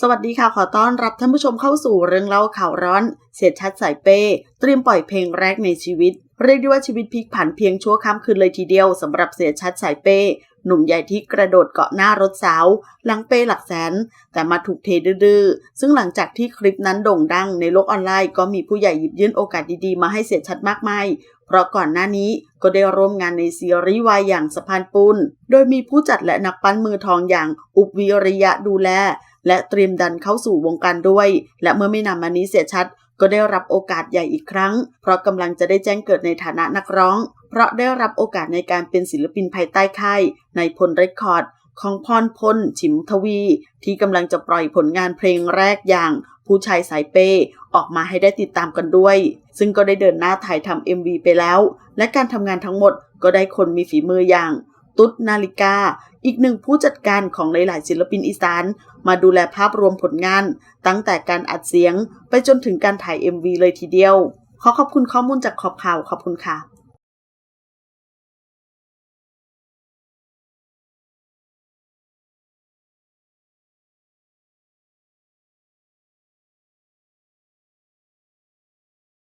สวัสดีค่ะขอต้อนรับท่านผู้ชมเข้าสู่เรื่องเล่าข่าวร้อน เสียชัดสายเป้ เตรียมปล่อยเพลงแรกในชีวิต เรียกได้ว่าชีวิตพลิกผันเพียงชั่วข้ามคืนเลยทีเดียวสำหรับเสียชัดสายเป้ หนุ่มใหญ่ที่กระโดดเกาะหน้ารถสาว หลังเป้หลักแสน แต่มาถูกเทดื้อซึ่งหลังจากที่คลิปนั้นโด่งดังในโลกออนไลน์ก็มีผู้ใหญ่หยิบยื่นโอกาสดีๆ มาให้เสียชัดมากมายเพราะก่อนหน้านี้ก็ได้ร่วมงานในซีรีส์วายอย่างสะพานปุนโดยมีผู้จัดและนักปั้นมือทองอย่างอุบวิริยะดูแล และเตรียมดันเข้าสู่วงการด้วย และเมื่อไม่นานมานี้เสียชัด ก็ได้รับโอกาสใหญ่อีกครั้ง เพราะกำลังจะได้แจ้งเกิดในฐานะนักร้อง เพราะได้รับโอกาสในการเป็นศิลปินภายใต้ค่ายในพลเรคคอร์ดของพรพลฉิมทวี ที่กำลังจะปล่อยผลงานเพลงแรกอย่างผู้ชายสายเปย์ออกมาให้ได้ติดตามกันด้วย ซึ่งก็ได้เดินหน้าถ่ายทำ MV ไปแล้ว และการทำงานทั้งหมดก็ได้คนมีฝีมืออย่าง ตุ๊ดนาฬิกา อีกหนึ่งผู้จัดการของหลาย ๆ ศิลปินอีสาน มาดูแลภาพรวมผลงาน ตั้งแต่การอัดเสียงไปจนถึงการถ่าย MV เลยทีเดียว ขอขอบคุณข้อมูลจากขอบข่าวขอบคุณค่ะ